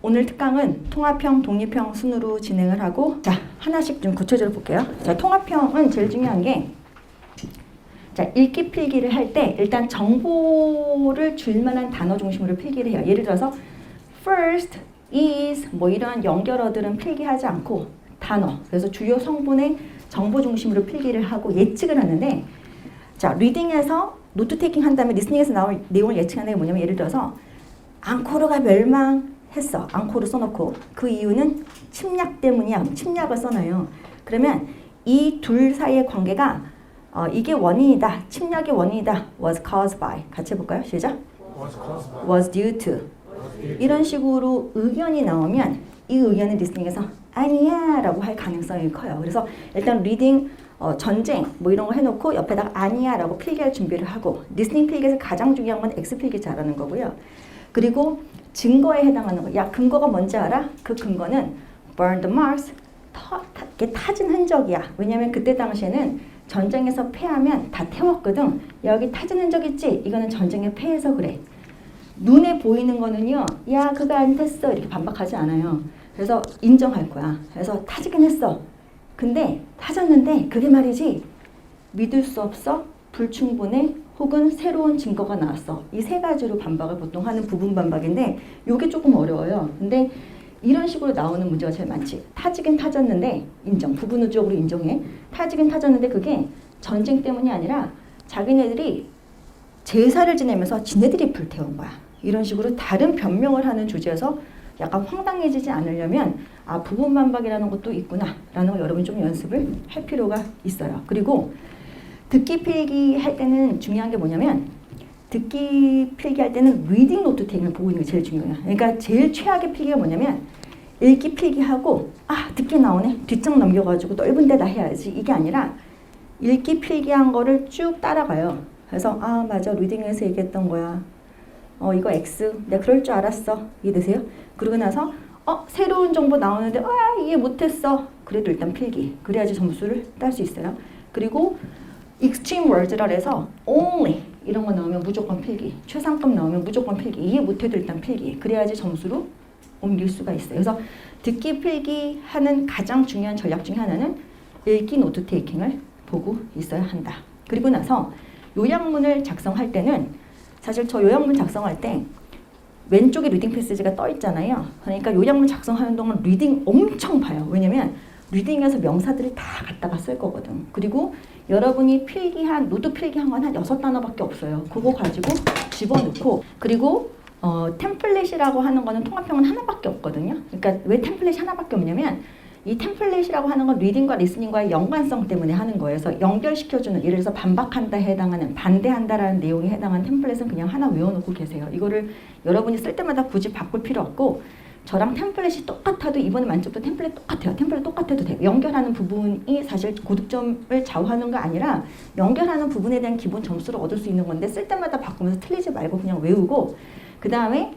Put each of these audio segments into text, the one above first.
오늘 특강은 통합형, 독립형 순으로 진행을 하고 자 하나씩 좀 구체적으로 볼게요. 자 통합형은 제일 중요한 게 자, 읽기 필기를 할 때 일단 정보를 줄 만한 단어 중심으로 필기를 해요. 예를 들어서 first, is 뭐 이런 연결어들은 필기하지 않고 단어 그래서 주요 성분의 정보 중심으로 필기를 하고 예측을 하는데 자 리딩에서 노트 테이킹 한 다음에 리스닝에서 나올 내용을 예측하는 게 뭐냐면 예를 들어서 앙코르가 멸망 했어. 앙코르 써놓고. 그 이유는 침략 때문이야. 침략을 써놔요. 그러면 이 둘 사이의 관계가 어, 이게 원인이다. 침략의 원인이다. Was caused by. 같이 해볼까요? 시작. Was due to. 이런 식으로 의견이 나오면 이 의견은 리스닝에서 아니야 라고 할 가능성이 커요. 그래서 일단 리딩 어, 전쟁 뭐 이런 거 해놓고 옆에다가 아니야 라고 필기할 준비를 하고 리스닝 필기에서 가장 중요한 건 X 필기 잘하는 거고요. 그리고 증거에 해당하는 거. 야 근거가 뭔지 알아? 그 근거는 burn the marks 터, 타, 이게 타진 흔적이야. 왜냐면 그때 당시에는 전쟁에서 패하면 다 태웠거든. 여기 타진 흔적 있지? 이거는 전쟁에 패해서 그래. 눈에 보이는 거는요, 야, 그거 안 됐어. 이렇게 반박하지 않아요. 그래서 인정할 거야. 그래서 타지긴 했어. 근데 타졌는데 그게 말이지 믿을 수 없어, 불충분해, 혹은 새로운 증거가 나왔어. 이 세 가지로 반박을 보통 하는 부분 반박인데 이게 조금 어려워요. 근데 이런 식으로 나오는 문제가 제일 많지. 타지긴 타졌는데 인정, 부분적으로 인정해. 타지긴 타졌는데 그게 전쟁 때문이 아니라 자기네들이 제사를 지내면서 지네들이 불태운 거야. 이런 식으로 다른 변명을 하는 주제에서 약간 황당해지지 않으려면 아 부분 반박이라는 것도 있구나라는 걸 여러분 좀 연습을 할 필요가 있어요. 그리고 듣기 필기 할 때는 중요한 게 뭐냐면 듣기 필기 할 때는 리딩 노트 테이크를 보고 있는 게 제일 중요해요. 그러니까 제일 최악의 필기가 뭐냐면 읽기 필기하고 아 듣기 나오네 뒷장 넘겨가지고 넓은 데다 해야지 이게 아니라 읽기 필기한 거를 쭉 따라가요. 그래서 아 맞아 리딩에서 얘기했던 거야. 어 이거 X 내가 그럴 줄 알았어 이해되세요? 그러고 나서 어 새로운 정보 나오는데 아 이해 못했어 그래도 일단 필기 그래야지 점수를 딸 수 있어요. 그리고 extreme words라 해서 only 이런 거 나오면 무조건 필기 최상급 나오면 무조건 필기 이해 못해도 일단 필기 그래야지 점수로 옮길 수가 있어요. 그래서 듣기 필기 하는 가장 중요한 전략 중에 하나는 읽기 노트 테이킹을 보고 있어야 한다. 그리고 나서 요약문을 작성할 때는 사실 저 요약문 작성할 때 왼쪽에 리딩 패시지가 떠 있잖아요. 그러니까 요약문 작성하는 동안 리딩 엄청 봐요. 왜냐면 리딩에서 명사들을 다 갖다가 쓸 거거든. 그리고 여러분이 필기한 노트 필기한 건 한 여섯 단어밖에 없어요. 그거 가지고 집어넣고 그리고 어, 템플릿이라고 하는 거는 통합형은 하나밖에 없거든요. 그러니까 왜 템플릿이 하나밖에 없냐면 이 템플릿이라고 하는 건 리딩과 리스닝과의 연관성 때문에 하는 거예요. 그래서 연결시켜주는 예를 들어서 반박한다에 해당하는 반대한다라는 내용에 해당한 템플릿은 그냥 하나 외워놓고 계세요. 이거를 여러분이 쓸 때마다 굳이 바꿀 필요 없고 저랑 템플릿이 똑같아도 이번에 만점도 템플릿 똑같아요. 템플릿 똑같아도 돼요. 연결하는 부분이 사실 고득점을 좌우하는 거 아니라 연결하는 부분에 대한 기본 점수를 얻을 수 있는 건데 쓸 때마다 바꾸면서 틀리지 말고 그냥 외우고 그 다음에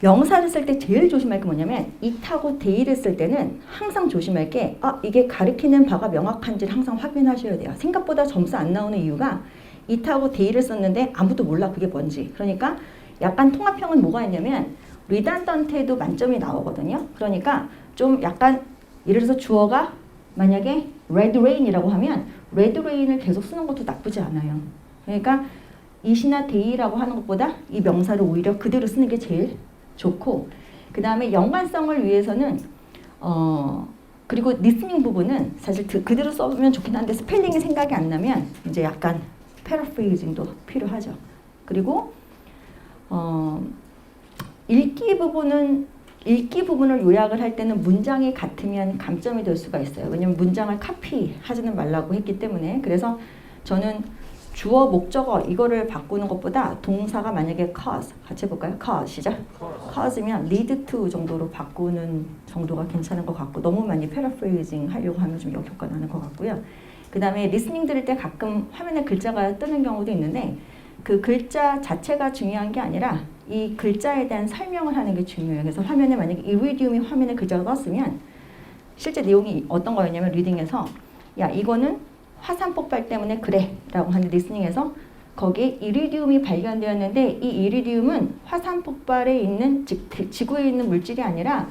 명사를 쓸 때 제일 조심할 게 뭐냐면 it하고 they를 쓸 때는 항상 조심할 게 아, 이게 가리키는 바가 명확한지를 항상 확인하셔야 돼요. 생각보다 점수 안 나오는 이유가 it하고 they를 썼는데 아무도 몰라 그게 뭔지. 그러니까 약간 통합형은 뭐가 있냐면 리단던트에도 만점이 나오거든요. 그러니까 좀 약간 예를 들어서 주어가 만약에 red rain이라고 하면 red rain을 계속 쓰는 것도 나쁘지 않아요. 그러니까 it이나 they라고 하는 것보다 이 명사를 오히려 그대로 쓰는 게 제일 좋고 그 다음에 연관성을 위해서는 어 그리고 리스닝 부분은 사실 그- 그대로 써보면 좋긴 한데 스펠링이 생각이 안 나면 이제 약간 패러프레이징도 필요하죠. 그리고 어 읽기 부분은 읽기 부분을 요약을 할 때는 문장이 같으면 감점이 될 수가 있어요. 왜냐면 문장을 카피하지는 말라고 했기 때문에 그래서 저는 주어 목적어 이거를 바꾸는 것보다 동사가 만약에 cause 같이 해볼까요? cause 시작. cause면 lead to 정도로 바꾸는 정도가 괜찮은 것 같고 너무 많이 paraphrasing 하려고 하면 좀 역효과 나는 것 같고요. 그 다음에 리스닝 들을 때 가끔 화면에 글자가 뜨는 경우도 있는데 그 글자 자체가 중요한 게 아니라 이 글자에 대한 설명을 하는 게 중요해요. 그래서 화면에 만약에 이리디움이 화면에 글자가 떴으면 실제 내용이 어떤 거였냐면 리딩에서 야 이거는 화산 폭발 때문에 그래 라고 하는 리스닝에서 거기에 이리디움이 발견되었는데 이 이리디움은 화산 폭발에 있는 즉 지구에 있는 물질이 아니라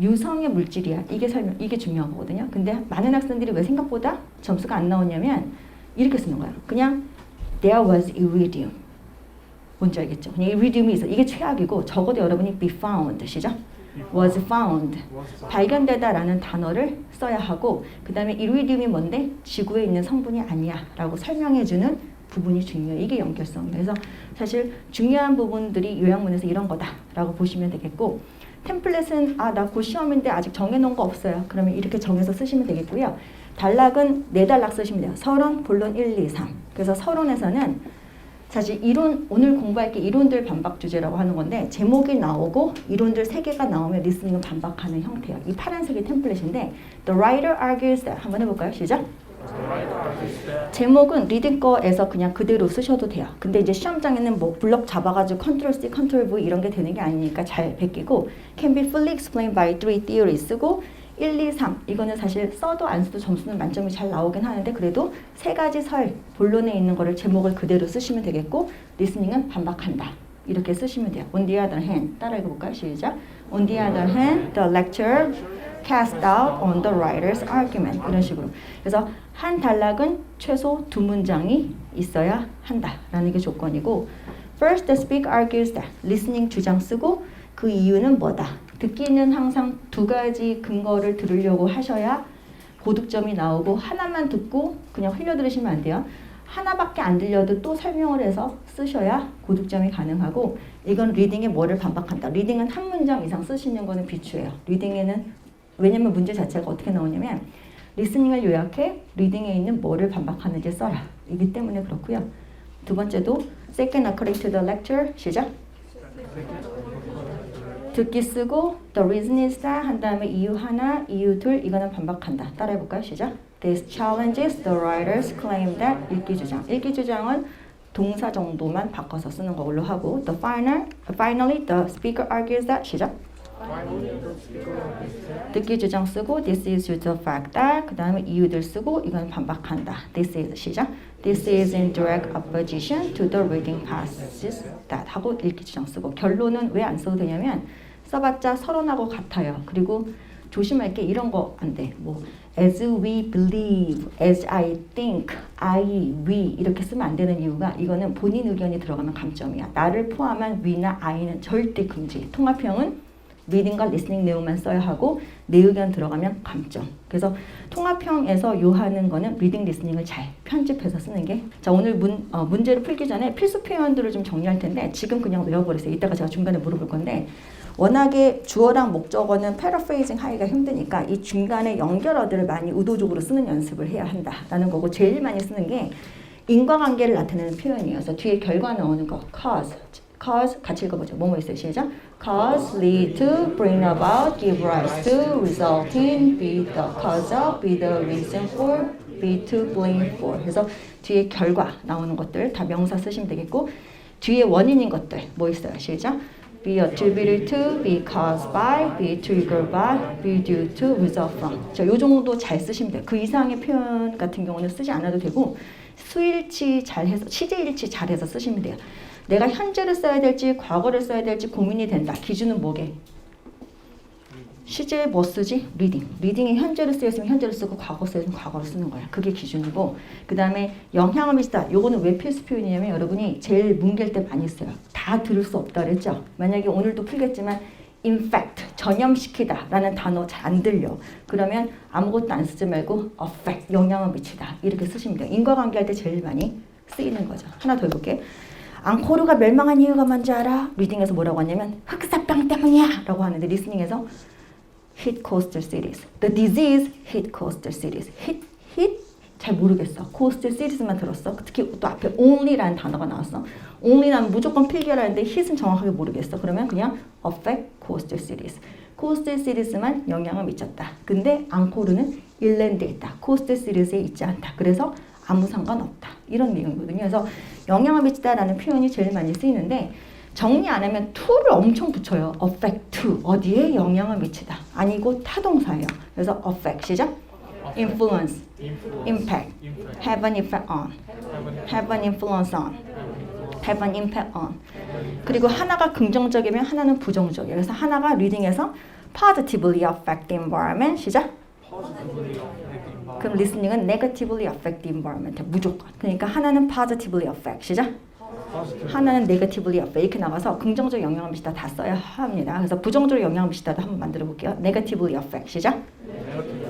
유성의 물질이야. 이게 설명 이게 중요한 거거든요. 근데 많은 학생들이 왜 생각보다 점수가 안 나오냐면 이렇게 쓰는 거야. 그냥 there was iridium. 뭔지 알겠죠? 그냥 이리디움이 있어. 이게 최악이고 적어도 여러분이 be found 시죠? was found. 발견되다라는 단어를 써야 하고 그 다음에 이리디움이 뭔데 지구에 있는 성분이 아니야라고 설명해주는 부분이 중요해요. 이게 연결성이에요. 그래서 사실 중요한 부분들이 요약문에서 이런 거다라고 보시면 되겠고 템플릿은 아 나 곧 시험인데 아직 정해놓은 거 없어요. 그러면 이렇게 정해서 쓰시면 되겠고요. 단락은 네 단락 쓰시면 돼요. 서론, 본론 1, 2, 3. 그래서 서론에서는 사실 이론 오늘 공부할 게 이론들 반박 주제라고 하는 건데 제목이 나오고 이론들 세 개가 나오면 리스닝은 반박하는 형태예요. 이 파란색이 템플릿인데 The writer argues that 한번 해볼까요? 시작. 제목은 리딩 거에서 그냥 그대로 쓰셔도 돼요. 근데 이제 시험장에는 뭐 블럭 잡아가지고 컨트롤 C, 컨트롤 V 이런 게 되는 게 아니니까 잘 베끼고 can be fully explained by three theories 쓰고 1, 2, 3 이거는 사실 써도 안 써도 점수는 만점이 잘 나오긴 하는데 그래도 세 가지 설 본론에 있는 거를 제목을 그대로 쓰시면 되겠고 리스닝은 반박한다. 이렇게 쓰시면 돼요. On the other hand 따라 읽어볼까요? 시작. On the other hand, the lecture cast doubt on the writer's argument 이런 식으로. 그래서 한 단락은 최소 두 문장이 있어야 한다라는 게 조건이고 First, the speaker argues that listening 주장 쓰고 그 이유는 뭐다. 듣기는 항상 두 가지 근거를 들으려고 하셔야 고득점이 나오고 하나만 듣고 그냥 흘려 들으시면 안 돼요. 하나밖에 안 들려도 또 설명을 해서 쓰셔야 고득점이 가능하고 이건 리딩에 뭐를 반박한다. 리딩은 한 문장 이상 쓰시는 거는 비추예요. 리딩에는 왜냐면 문제 자체가 어떻게 나오냐면 리스닝을 요약해 리딩에 있는 뭐를 반박하는지 써라. 이기 때문에 그렇고요. 두 번째도 second according to the lecture 시작. 듣기 쓰고 the reason is that 한 다음에 이유 하나, 이유 둘 이거는 반박한다. 따라해 볼까요? 시작. This challenges the writer's claim that 읽기 주장. 읽기 주장은 동사 정도만 바꿔서 쓰는 걸로 하고 the final finally the speaker argues that 시작. 듣기 주장 쓰고 this is due to fact 그 다음에 이유들 쓰고 이건 반박한다. This is 시작. This is in direct opposition to the reading passages that 하고 읽기 주장 쓰고 결론은 왜 안 써도 되냐면 써봤자 서론하고 같아요. 그리고 조심할 게 이런 거 안 돼. 뭐 as we believe, as I think, I, we 이렇게 쓰면 안 되는 이유가 이거는 본인 의견이 들어가면 감점이야. 나를 포함한 we나 I는 절대 금지. 통합형은 리딩과 리스닝 내용만 써야 하고 내 의견 들어가면 감점. 그래서 통합형에서 요하는 거는 리딩 리스닝을 잘 편집해서 쓰는 게. 자 오늘 문 어, 문제를 풀기 전에 필수 표현들을 좀 정리할 텐데 지금 그냥 외워버리세요. 이따가 제가 중간에 물어볼 건데 워낙에 주어랑 목적어는 패러프레이징 하기가 힘드니까 이 중간에 연결어들을 많이 의도적으로 쓰는 연습을 해야 한다라는 거고 제일 많이 쓰는 게 인과관계를 나타내는 표현이에요. 그래서 뒤에 결과 나오는 거 cause cause 같이 읽어보죠. 뭐뭐 있어요? 시작. Cause, lead to, bring about, give rise to, result in, be the cause of, be the reason for, be to blame for. 그래서 뒤에 결과 나오는 것들 다 명사 쓰시면 되겠고 뒤에 원인인 것들 뭐 있어요? 시작. be attributed to, be caused by, be triggered by, be due to, result from. 자, 요 정도 잘 쓰시면 돼요. 그 이상의 표현 같은 경우는 쓰지 않아도 되고 수일치 잘해서 시제일치 잘해서 쓰시면 돼요. 내가 현재를 써야 될지 과거를 써야 될지 고민이 된다. 기준은 뭐게? 시제 뭐 쓰지? 리딩. 리딩이 현재를 쓰였으면 현재를 쓰고 과거 쓰였으면 과거를 쓰는 거야. 그게 기준이고 그 다음에 영향을 미치다. 요거는 왜 필수 표현이냐면 여러분이 제일 뭉갤 때 많이 써요. 다 들을 수 없다 그랬죠? 만약에 오늘도 풀겠지만 in fact 전염시키다 라는 단어 잘 안 들려. 그러면 아무것도 안 쓰지 말고 affect 영향을 미치다 이렇게 쓰시면 돼요. 인과관계 할 때 제일 많이 쓰이는 거죠. 하나 더 해볼게. 앙코르가 멸망한 이유가 뭔지 알아? 리딩에서 뭐라고 하냐면 흑사병 때문이야 라고 하는데 리스닝에서 hit coastal cities. The disease hit coastal cities. hit, hit? 잘 모르겠어. coastal cities만 들었어. 특히 또 앞에 only라는 단어가 나왔어. only는 무조건 필기하라는데 hit은 정확하게 모르겠어. 그러면 그냥 affect coastal cities. coastal cities만 영향을 미쳤다. 근데 앙코르는 일랜드에 있다. coastal cities에 있지 않다. 그래서 아무 상관없다. 이런 내용이거든요. 그래서 영향을 미치다라는 표현이 제일 많이 쓰이는데 정리 안 하면 to를 엄청 붙여요. affect 어디에 영향을 미치다 아니고 타동사예요. 그래서 affect 시작. influence, impact, have an effect on, have an influence on. have an impact on. 그리고 하나가 긍정적이면 하나는 부정적이에요. 그래서 하나가 리딩에서 positively affect the environment. 시작. 그럼 listening은 negatively affect the environment. 무조건. 그러니까 하나는 positively affect. 시작. 하나는 negatively affect. 이렇게 나와서 긍정적 영향을 미치다 다 써야 합니다. 그래서 부정적으로 영향을 미치다도 한번 만들어 볼게요. negatively affect. 시작.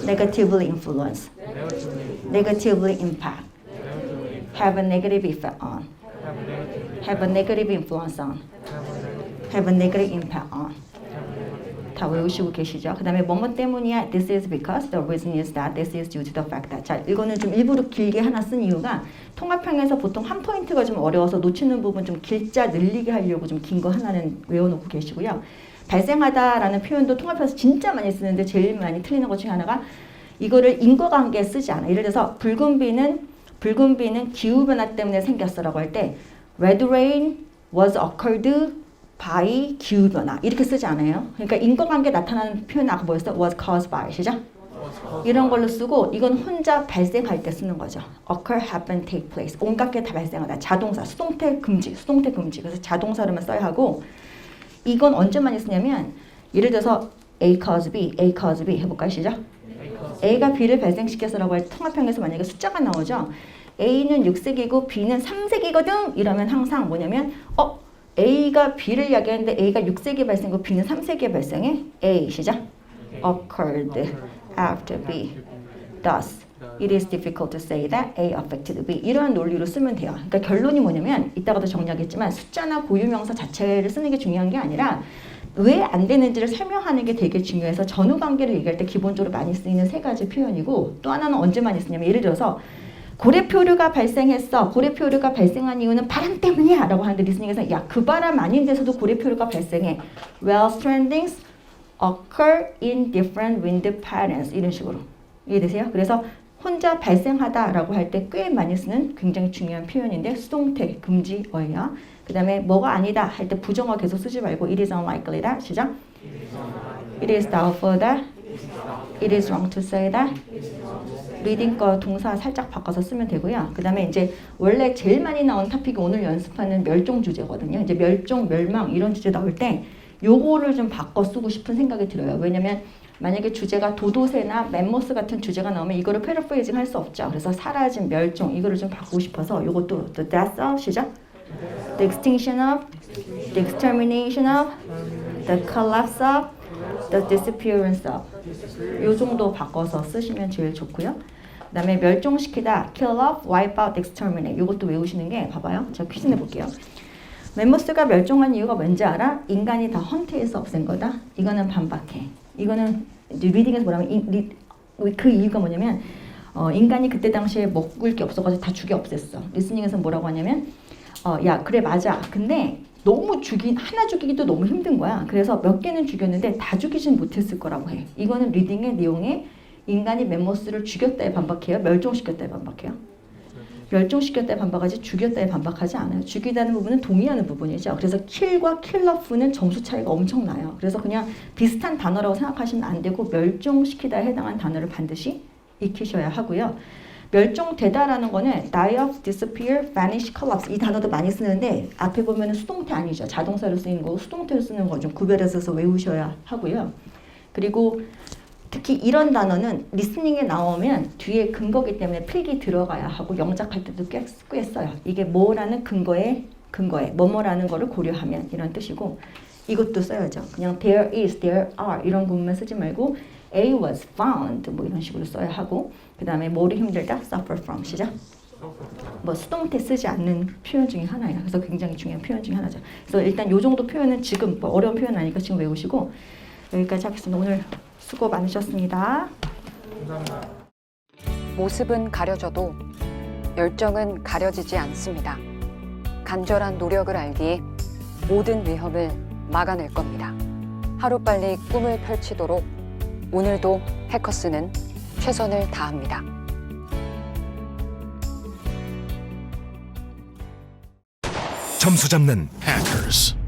negatively influence. negatively impact. have a negative effect on. have a negative influence on. have a negative impact on. 다 외우시고 계시죠? 그 다음에 뭐뭐 때문이야? This is because the reason is that this is due to the fact that. 자, 이거는 좀 일부러 길게 하나 쓴 이유가 통합형에서 보통 한 포인트가 좀 어려워서 놓치는 부분 좀 길자 늘리게 하려고 좀 긴 거 하나는 외워놓고 계시고요. 발생하다라는 표현도 통합해서 진짜 많이 쓰는데 제일 많이 틀리는 것 중에 하나가 이거를 인과관계에 쓰지 않아. 예를 들어서 붉은 비는 붉은 비는 기후 변화 때문에 생겼어라고 할 때 red rain was occurred by 기후 변화 이렇게 쓰지 않아요. 그러니까 인과관계 나타나는 표현 아까 뭐였어? was caused by 시죠? 이런 걸로 쓰고 이건 혼자 발생할 때 쓰는 거죠. occur, happen, take place. 온갖 게 다 발생하다. 자동사, 수동태 금지, 수동태 금지. 그래서 자동사로만 써야 하고 이건 언제 많이 쓰냐면 예를 들어서 A cause B, A cause B 해볼까요? 시작. A가 B를 발생시켜서라고 할 통합형에서 만약에 숫자가 나오죠. A는 6세기고 B는 3세기거든. 이러면 항상 뭐냐면 어 A가 B를 이야기하는데 A가 6세기에 발생이고 B는 3세기에 발생해. A 시작. occurred after B. Thus, it is difficult to say that A affected B. 이러한 논리로 쓰면 돼요. 그러니까 결론이 뭐냐면 이따가도 정리하겠지만 숫자나 고유명사 자체를 쓰는 게 중요한 게 아니라 왜 안 되는지를 설명하는 게 되게 중요해서 전후 관계를 얘기할 때 기본적으로 많이 쓰이는 세 가지 표현이고 또 하나는 언제 많이 쓰냐면 예를 들어서 고래표류가 발생했어. 고래표류가 발생한 이유는 바람 때문이야. 라고 하는데 리스닝에서 야, 그 바람 아닌 데서도 고래표류가 발생해. Well, strandings occur in different wind patterns. 이런 식으로. 이해되세요? 그래서 혼자 발생하다라고 할 때 꽤 많이 쓰는 굉장히 중요한 표현인데 수동태 금지어예요. 그 다음에 뭐가 아니다 할 때 부정어 계속 쓰지 말고 it is unlikely that 시작. It is doubtful that. It is wrong to say that. 리딩 거 동사 살짝 바꿔서 쓰면 되고요. 그 다음에 이제 원래 제일 많이 나온 토픽이 오늘 연습하는 멸종 주제거든요. 이제 멸종, 멸망 이런 주제 나올 때 요거를 좀 바꿔 쓰고 싶은 생각이 들어요. 왜냐면 만약에 주제가 도도새나 멤모스 같은 주제가 나오면 이거를 패러프레이징 할 수 없죠. 그래서 사라진, 멸종 이거를 좀 바꾸고 싶어서 요것도 the death of 시작. The extinction of, the extermination of, the collapse of, the disappearance of. 요 정도 바꿔서 쓰시면 제일 좋고요. 그다음에 멸종시키다, kill off, wipe out, exterminate. 요것도 외우시는 게 봐봐요. 제가 퀴즈 내볼게요. 멤모스가 멸종한 이유가 뭔지 알아? 인간이 다 헌트해서 없앤 거다. 이거는 반박해. 이거는 리딩에서 뭐라면 그 이유가 뭐냐면 어, 인간이 그때 당시에 먹을 게 없어가지고 다 죽여 없앴어. 리스닝에서 뭐라고 하냐면 어, 야 그래 맞아. 근데 너무 죽인 하나 죽이기도 너무 힘든 거야. 그래서 몇 개는 죽였는데 다 죽이진 못했을 거라고 해. 이거는 리딩의 내용에 인간이 멤모스를 죽였다에 반박해요. 멸종시켰다에 반박해요. 멸종시켰다에 반박하지 죽였다에 반박하지 않아요. 죽이다는 부분은 동의하는 부분이죠. 그래서 킬과 킬러프는 점수 차이가 엄청 나요. 그래서 그냥 비슷한 단어라고 생각하시면 안 되고 멸종시키다에 해당한 단어를 반드시 익히셔야 하고요. 멸종되다라는 거는 die of, disappear, vanish, collapse 이 단어도 많이 쓰는데 앞에 보면 수동태 아니죠. 자동사로 쓰이는 거고 수동태로 쓰는 거 좀 구별해서 외우셔야 하고요. 그리고 특히 이런 단어는 리스닝에 나오면 뒤에 근거기 때문에 필기 들어가야 하고 영작할 때도 꽤, 꽤 써요. 이게 뭐라는 근거에 근거에 뭐뭐라는 거를 고려하면 이런 뜻이고 이것도 써야죠. 그냥 there is, there are 이런 부분만 쓰지 말고 A was found 뭐 이런 식으로 써야 하고 그 다음에 뭐를 힘들다 suffer from 시작. 뭐 수동태 쓰지 않는 표현 중에 하나예요. 그래서 굉장히 중요한 표현 중에 하나죠. 그래서 일단 요 정도 표현은 지금 뭐 어려운 표현 아니니까 지금 외우시고 여기까지 하겠습니다. 오늘 수고 많으셨습니다. 모습은 가려져도 열정은 가려지지 않습니다. 간절한 노력을 알기에 모든 위협을 막아낼 겁니다. 하루빨리 꿈을 펼치도록 오늘도 해커스는 최선을 다합니다. 점수 잡는 Hackers.